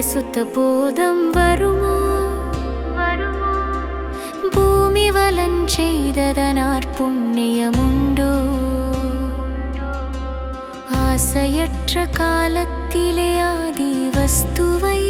சுத்த போதம் வருமோ? பூமி வலன் செய்ததனார் புண்ணியமுண்டோ? ஆசையற்ற காலத்திலே ஆதி வஸ்துவை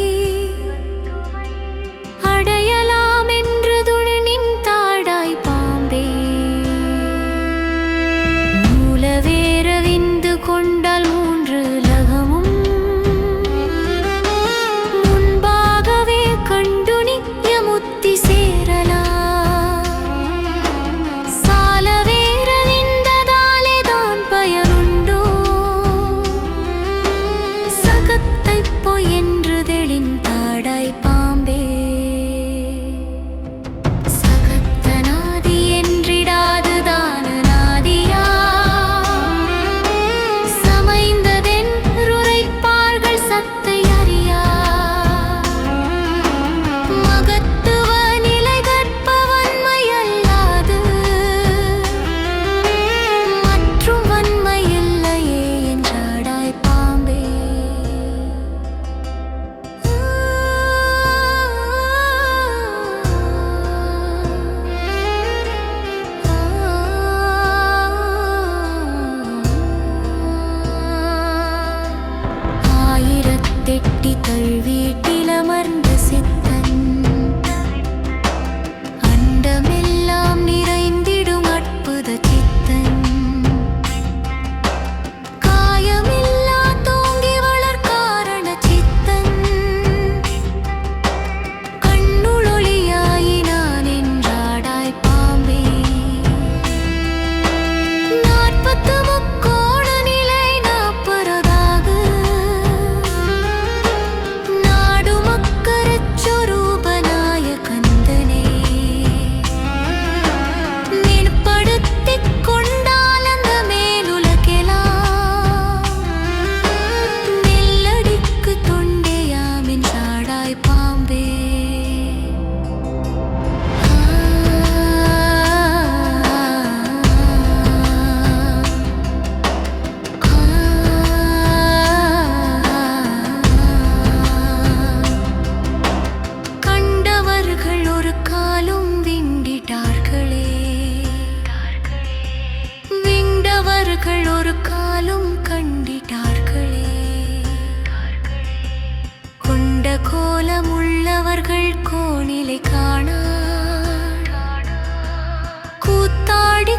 நாடி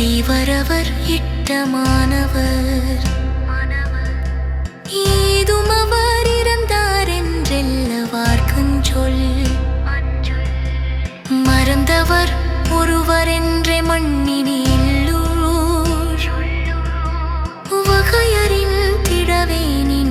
ஒருவரவர் இட்டமானவர் ஏதும் அவர் இறந்தார் என்றெல்லவார்க்குஞ் சொல். மறந்தவர் ஒருவர் என்றே மண்ணினில்லூர் வகையறின் திடவேனின்